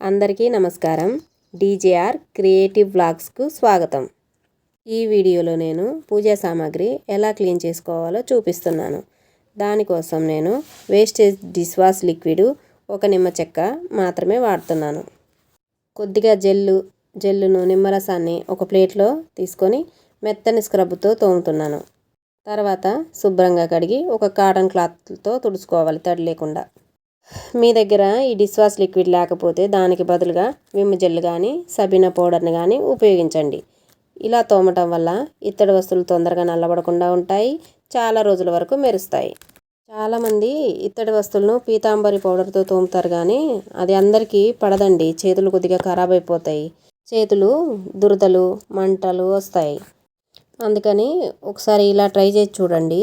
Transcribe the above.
అందరికీ నమస్కారం. DJR creative బ్లాగ్స్కు స్వాగతం. ఈ వీడియోలో నేను పూజా సామాగ్రి ఎలా క్లీన్ చేసుకోవాలో చూపిస్తున్నాను. దానికోసం నేను వేస్టేజ్ డిష్వాష్ లిక్విడ్ ఒక నిమ్మ చెక్క మాత్రమే వాడుతున్నాను. కొద్దిగా జెల్లు జెల్లును నిమ్మరసాన్ని ఒక ప్లేట్లో తీసుకొని మెత్తని స్క్రబ్తో తోముతున్నాను. తర్వాత శుభ్రంగా కడిగి ఒక కాటన్ క్లాత్తో తుడుచుకోవాలి తడి లేకుండా. మీ దగ్గర ఈ డిష్ వాష్ లిక్విడ్ లేకపోతే దానికి బదులుగా విమ్ జెల్ కానీ సబీనా పౌడర్ని కానీ ఉపయోగించండి. ఇలా తోమటం వల్ల ఇత్తడి వస్తువులు తొందరగా నల్లబడకుండా ఉంటాయి చాలా రోజుల వరకు మెరుస్తాయి. చాలామంది ఇత్తడి వస్తువులను పీతాంబరి పౌడర్తో తోముతారు కానీ అది అందరికీ పడదండి చేతులు కొద్దిగా ఖరాబ్ అయిపోతాయి. చేతులు దురదలు మంటలు వస్తాయి. అందుకని ఒకసారి ఇలా ట్రై చేసి చూడండి.